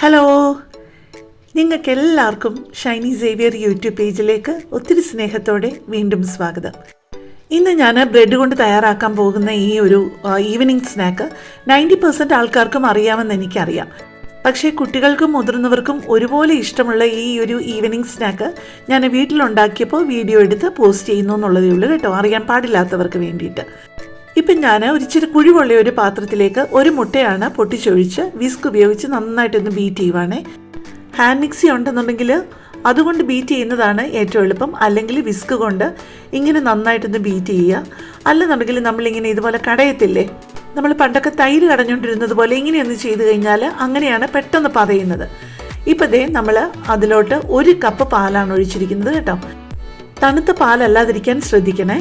Hello നിങ്ങൾക്ക് എല്ലാവർക്കും Shiny Xavier YouTube പേജിലേക്ക് ഒത്തിരി സ്നേഹത്തോടെ വീണ്ടും സ്വാഗതം. ഇന്ന് ഞാൻ ബ്രെഡ് കൊണ്ട് തയ്യാറാക്കാൻ പോകുന്ന ഈ ഒരു ഈവനിങ് സ്നാക്ക് നയന്റി പെർസെന്റ് ആൾക്കാർക്കും അറിയാമെന്ന് എനിക്കറിയാം. പക്ഷേ കുട്ടികൾക്കും മുതിർന്നവർക്കും ഒരുപോലെ ഇഷ്ടമുള്ള ഈ ഒരു ഈവനിങ് സ്നാക്ക് ഞാൻ വീട്ടിലുണ്ടാക്കിയപ്പോൾ വീഡിയോ എടുത്ത് പോസ്റ്റ് ചെയ്യുന്നു എന്നുള്ളതേ ഉള്ളൂ കേട്ടോ. അറിയാൻ പാടില്ലാത്തവർക്ക് വേണ്ടിയിട്ട്. ഇപ്പം ഞാൻ ഒരു ഇച്ചിരി കുഴിവുള്ള ഒരു പാത്രത്തിലേക്ക് ഒരു മുട്ടയാണ് പൊട്ടിച്ചൊഴിച്ച് വിസ്ക് ഉപയോഗിച്ച് നന്നായിട്ടൊന്ന് ബീറ്റ് ചെയ്യുവാണേ. ഹാൻഡ് മിക്സി ഉണ്ടെന്നുണ്ടെങ്കിൽ അതുകൊണ്ട് ബീറ്റ് ചെയ്യുന്നതാണ് ഏറ്റവും എളുപ്പം. അല്ലെങ്കിൽ വിസ്ക് കൊണ്ട് ഇങ്ങനെ നന്നായിട്ടൊന്ന് ബീറ്റ് ചെയ്യുക. അല്ലെന്നുണ്ടെങ്കിൽ നമ്മളിങ്ങനെ ഇതുപോലെ കടയത്തില്ലേ? നമ്മൾ പണ്ടൊക്കെ തൈര് കടഞ്ഞുകൊണ്ടിരുന്നത് പോലെ ഇങ്ങനെയൊന്ന് ചെയ്തു കഴിഞ്ഞാൽ അങ്ങനെയാണ് പെട്ടെന്ന് പതയുന്നത്. ഇപ്പം ദേ നമ്മൾ അതിലോട്ട് ഒരു കപ്പ് പാലാണ് ഒഴിച്ചിരിക്കുന്നത് കേട്ടോ. തണുത്ത പാലല്ലാതിരിക്കാൻ ശ്രദ്ധിക്കണേ.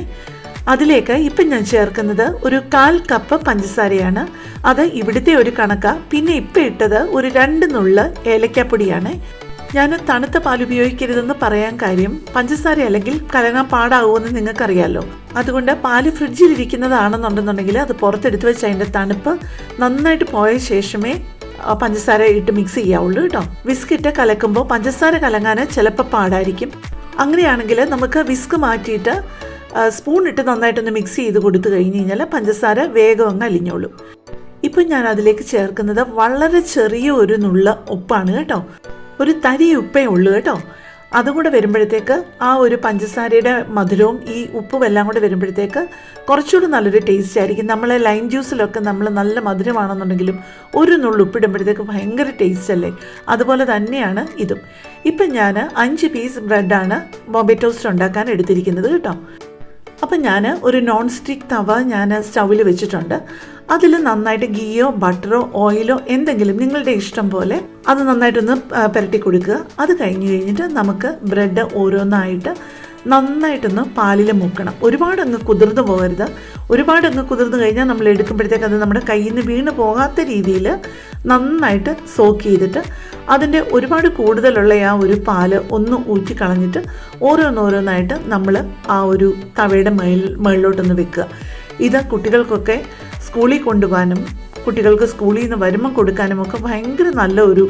അതിലേക്ക് ഇപ്പം ഞാൻ ചേർക്കുന്നത് ഒരു കാൽ കപ്പ് പഞ്ചസാരയാണ്. അത് ഇവിടുത്തെ ഒരു കണക്ക. പിന്നെ ഇപ്പം ഇട്ടത് ഒരു രണ്ട് നുള്ള് ഏലക്കപ്പൊടിയാണ്. ഞാൻ തണുത്ത പാൽ ഉപയോഗിക്കരുതെന്ന് പറയാൻ കാര്യം പഞ്ചസാര അല്ലെങ്കിൽ കലങ്ങാൻ പാടാവുമെന്ന് നിങ്ങൾക്കറിയാലോ. അതുകൊണ്ട് പാൽ ഫ്രിഡ്ജിൽ ഇരിക്കുന്നതാണെന്നുണ്ടെന്നുണ്ടെങ്കിൽ അത് പുറത്തെടുത്ത് വെച്ച് അതിന്റെ തണുപ്പ് നന്നായിട്ട് പോയ ശേഷമേ പഞ്ചസാര ഇട്ട് മിക്സ് ചെയ്യാവുള്ളൂ കേട്ടോ. വിസ്ക് ഇട്ട് കലക്കുമ്പോൾ പഞ്ചസാര കലങ്ങാൻ ചിലപ്പോൾ പാടായിരിക്കും. അങ്ങനെയാണെങ്കിൽ നമുക്ക് വിസ്ക് മാറ്റിയിട്ട് സ്പൂൺ ഇട്ട് നന്നായിട്ടൊന്ന് മിക്സ് ചെയ്ത് കൊടുത്തു കഴിഞ്ഞ് കഴിഞ്ഞാൽ പഞ്ചസാര വേഗം അങ്ങ് അലിഞ്ഞോളും. ഇപ്പം ഞാൻ അതിലേക്ക് ചേർക്കുന്നത് വളരെ ചെറിയ ഒരു നുള്ള ഉപ്പാണ് കേട്ടോ. ഒരു തരി ഉപ്പേ ഉള്ളൂ കേട്ടോ. അതും കൂടെ വരുമ്പോഴത്തേക്ക് ആ ഒരു പഞ്ചസാരയുടെ മധുരവും ഈ ഉപ്പും എല്ലാം കൂടെ വരുമ്പോഴത്തേക്ക് കുറച്ചുകൂടി നല്ലൊരു ടേസ്റ്റ് ആയിരിക്കും. നമ്മൾ ലൈം ജ്യൂസിലൊക്കെ നമ്മൾ നല്ല മധുരമാണെന്നുണ്ടെങ്കിലും ഒരു നുള്ളു ഉപ്പിടുമ്പോഴത്തേക്ക് ഭയങ്കര ടേസ്റ്റ് അല്ലേ? അതുപോലെ തന്നെയാണ് ഇതും. ഇപ്പം ഞാൻ അഞ്ച് പീസ് ബ്രെഡാണ് ബോംബെ ടോസ്റ്റ് ഉണ്ടാക്കാൻ എടുത്തിരിക്കുന്നത് കേട്ടോ. അപ്പം ഞാൻ ഒരു നോൺ സ്റ്റിക്ക് തവ ഞാൻ സ്റ്റൗവിൽ വെച്ചിട്ടുണ്ട്. അതിൽ നന്നായിട്ട് ഗീയോ ബട്ടറോ ഓയിലോ എന്തെങ്കിലും നിങ്ങളുടെ ഇഷ്ടം പോലെ അത് നന്നായിട്ടൊന്ന് പുരട്ടി കൊടുക്കുക. അത് കഴിഞ്ഞ് കഴിഞ്ഞിട്ട് നമുക്ക് ബ്രെഡ് ഓരോന്നായിട്ട് നന്നായിട്ടൊന്ന് പാലിൽ മുക്കണം. ഒരുപാടങ്ങ് കുതിർന്നു പോകരുത്. ഒരുപാടങ്ങ് കുതിർന്നു കഴിഞ്ഞാൽ നമ്മൾ എടുക്കുമ്പോഴത്തേക്ക് അത് നമ്മുടെ കയ്യിൽ നിന്ന് വീണ് പോകാത്ത രീതിയിൽ നന്നായിട്ട് സോക്ക് ചെയ്തിട്ട് അതിന്റെ ഒരുപാട് കൂടുതലുള്ള ആ ഒരു പാൽ ഒന്ന് ഊറ്റി കളഞ്ഞിട്ട് ഓരോന്നോരോന്നായിട്ട് നമ്മൾ ആ ഒരു തവയുടെ മേൽ മേളിലോട്ടൊന്ന് വെക്കുക. ഇത് കുട്ടികൾക്കൊക്കെ സ്കൂളിൽ കൊണ്ടുപോകാനും കുട്ടികൾക്ക് സ്കൂളിൽ നിന്ന് വരുമ്പം കൊടുക്കാനും ഒക്കെ ഭയങ്കര നല്ല ഒരു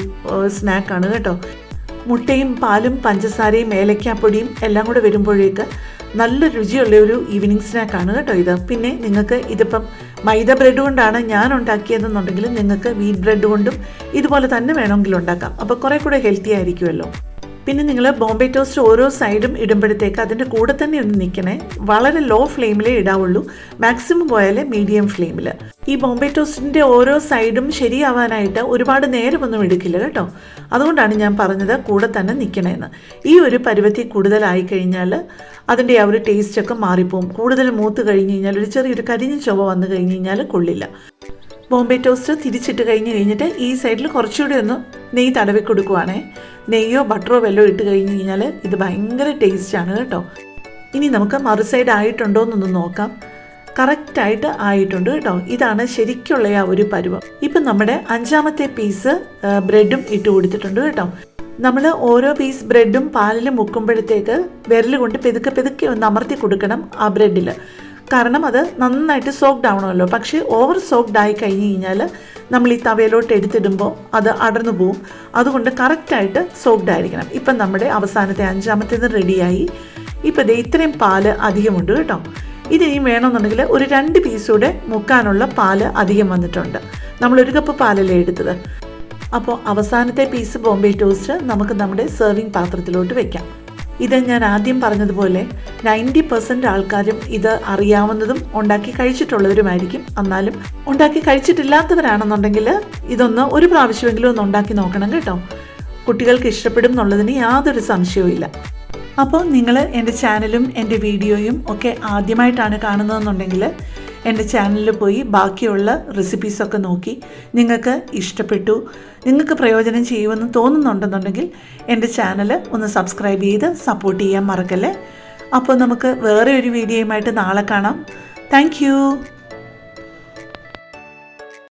സ്നാക്കാണ് കേട്ടോ. മുട്ടയും പാലും പഞ്ചസാരയും ഏലക്കാപ്പൊടിയും എല്ലാം കൂടെ വരുമ്പോഴേക്ക് നല്ല രുചിയുള്ള ഒരു ഈവനിങ് സ്നാക്കാണ് കേട്ടോ ഇത്. പിന്നെ നിങ്ങൾക്ക് ഇതിപ്പം മൈദ ബ്രെഡ് കൊണ്ടാണ് ഞാൻ ഉണ്ടാക്കിയതെന്നുണ്ടെങ്കിൽ നിങ്ങൾക്ക് വീറ്റ് ബ്രെഡ് കൊണ്ടും ഇതുപോലെ തന്നെ വേണമെങ്കിൽ ഉണ്ടാക്കാം. അപ്പോൾ കുറേ കൂടെ ഹെൽത്തി ആയിരിക്കുമല്ലോ. പിന്നെ നിങ്ങൾ ബോംബെ ടോസ്റ്റ് ഓരോ സൈഡും ഇടുമ്പോഴത്തേക്ക് അതിന്റെ കൂടെ തന്നെ ഒന്ന് നിൽക്കണേ വളരെ ലോ ഫ്ലെയിമിലേ ഇടാവുള്ളൂ. മാക്സിമം പോയാൽ മീഡിയം ഫ്ലെയിമിൽ ഈ ബോംബെ ടോസ്റ്റിന്റെ ഓരോ സൈഡും ശരിയാവാനായിട്ട് ഒരുപാട് നേരമൊന്നും എടുക്കില്ല കേട്ടോ. അതുകൊണ്ടാണ് ഞാൻ പറഞ്ഞത് കൂടെ തന്നെ നിൽക്കണേന്ന് ഈ ഒരു പരുവത്തി കൂടുതലായി കഴിഞ്ഞാൽ അതിന്റെ ആ ഒരു ടേസ്റ്റൊക്കെ മാറിപ്പോവും. കൂടുതൽ മൂത്ത് കഴിഞ്ഞ് കഴിഞ്ഞാൽ ഒരു ചെറിയൊരു കരിഞ്ഞ ചുവ വന്നു കഴിഞ്ഞ് കഴിഞ്ഞാൽ കൊള്ളില്ല. ബോംബെ ടോസ്റ്റ് തിരിച്ചിട്ട് കഴിഞ്ഞ് കഴിഞ്ഞിട്ട് ഈ സൈഡിൽ കുറച്ചുകൂടി ഒന്ന് നെയ്യ് തടവി കൊടുക്കുവാണേ. നെയ്യോ ബട്ടറോ വെല്ലോ ഇട്ട് കഴിഞ്ഞ് കഴിഞ്ഞാൽ ഇത് ഭയങ്കര ടേസ്റ്റാണ് കേട്ടോ. ഇനി നമുക്ക് മറു സൈഡ് ആയിട്ടുണ്ടോ എന്നൊന്ന് നോക്കാം. കറക്റ്റായിട്ട് ആയിട്ടുണ്ട് കേട്ടോ. ഇതാണ് ശരിക്കുള്ള ആ ഒരു പരുവം. ഇപ്പം നമ്മുടെ അഞ്ചാമത്തെ പീസ് ബ്രെഡും ഇട്ട് കൊടുത്തിട്ടുണ്ട് കേട്ടോ. നമ്മൾ ഓരോ പീസ് ബ്രെഡും പാലിലും മുക്കുമ്പോഴത്തേക്ക് വിരൽ കൊണ്ട് പെതുക്കെ പെതുക്കെ ഒന്ന് അമർത്തി കൊടുക്കണം ആ ബ്രെഡിൽ കാരണം അത് നന്നായിട്ട് സോക്ഡ് ആവണമല്ലോ. പക്ഷേ ഓവർ സോക്ഡ് ആയി കഴിഞ്ഞ് കഴിഞ്ഞാൽ നമ്മൾ ഈ തവയിലോട്ട് എടുത്തിടുമ്പോൾ അത് അടർന്നു പോവും. അതുകൊണ്ട് കറക്റ്റായിട്ട് സോക്ഡ് ആയിരിക്കണം. ഇപ്പം നമ്മുടെ അവസാനത്തെ അഞ്ചാമത്തേത് റെഡിയായി ഇപ്പം ദേ ഇത്രയും പാൽ അധികമുണ്ട് കേട്ടോ. ഇതിനിയും വേണമെന്നുണ്ടെങ്കിൽ ഒരു രണ്ട് പീസൂടെ മുക്കാനുള്ള പാൽ അധികം വന്നിട്ടുണ്ട്. നമ്മൾ ഒരു കപ്പ് പാലല്ലേ എടുത്തത്. അപ്പോൾ അവസാനത്തെ പീസ് ബോംബെ ടോസ്റ്റ് നമുക്ക് നമ്മുടെ സെർവിങ് പാത്രത്തിലോട്ട് വെക്കാം. ഇത് ഞാൻ ആദ്യം പറഞ്ഞതുപോലെ നയന്റി പെർസെന്റ് ആൾക്കാരും ഇത് അറിയാവുന്നതും ഉണ്ടാക്കി കഴിച്ചിട്ടുള്ളവരുമായിരിക്കും. എന്നാലും ഉണ്ടാക്കി കഴിച്ചിട്ടില്ലാത്തവരാണെന്നുണ്ടെങ്കിൽ ഇതൊന്ന് ഒരു പ്രാവശ്യമെങ്കിലും ഒന്ന് ഉണ്ടാക്കി നോക്കണം കേട്ടോ. കുട്ടികൾക്ക് ഇഷ്ടപ്പെടും എന്നുള്ളതിന് യാതൊരു സംശയവും അപ്പോൾ നിങ്ങൾ എന്റെ ചാനലും എന്റെ വീഡിയോയും ഒക്കെ ആദ്യമായിട്ടാണ് കാണുന്നതെന്നുണ്ടെങ്കിൽ എന്റെ ചാനലിൽ പോയി ബാക്കിയുള്ള റെസിപ്പീസൊക്കെ നോക്കി നിങ്ങൾക്ക് ഇഷ്ടപ്പെട്ടു നിങ്ങൾക്ക് പ്രയോജനം ചെയ്യുമെന്ന് തോന്നുന്നുണ്ടെന്നുണ്ടെങ്കിൽ എന്റെ ചാനൽ ഒന്ന് സബ്സ്ക്രൈബ് ചെയ്ത് സപ്പോർട്ട് ചെയ്യാൻ മറക്കല്ലേ? അപ്പോൾ നമുക്ക് വേറെ ഒരു വീഡിയോയുമായിട്ട് നാളെ കാണാം. താങ്ക്